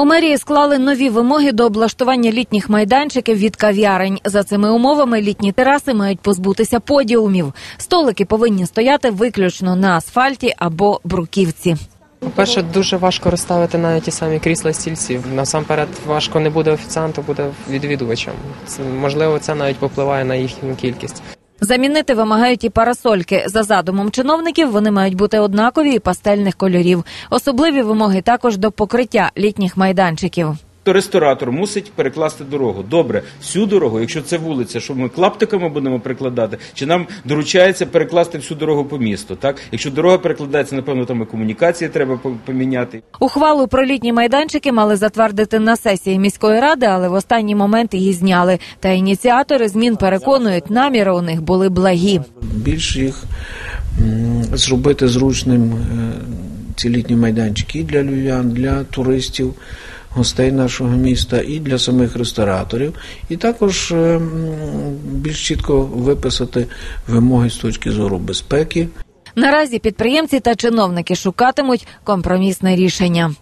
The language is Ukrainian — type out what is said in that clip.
У мерії склали нові вимоги до облаштування літніх майданчиків від кав'ярень. За цими умовами літні тераси мають позбутися подіумів. Столики повинні стояти виключно на асфальті або бруківці. По-перше, дуже важко розставити навіть ті самі крісла стільці. Насамперед важко не буде офіціанту, буде відвідувачем. Можливо, це навіть попливає на їхню кількість. Замінити вимагають і парасольки. За задумом чиновників вони мають бути однакові і пастельних кольорів. Особливі вимоги також до покриття літніх майданчиків. То ресторатор мусить перекласти дорогу. Добре, всю дорогу, якщо це вулиця, що ми клаптиками будемо прикладати, чи нам доручається перекласти всю дорогу по місту? Так, якщо дорога перекладається, напевно, там і комунікації треба поміняти. Ухвалу про літні майданчики мали затвердити на сесії міської ради, але в останній момент її зняли. Та ініціатори змін переконують, наміри у них були благі. більш їх зробити зручним е, ці літні майданчики для львів'ян, для туристів, гостей нашого міста, і для самих рестораторів, і також е, більш чітко виписати вимоги з точки зору безпеки. Наразі підприємці та чиновники шукатимуть компромісне рішення.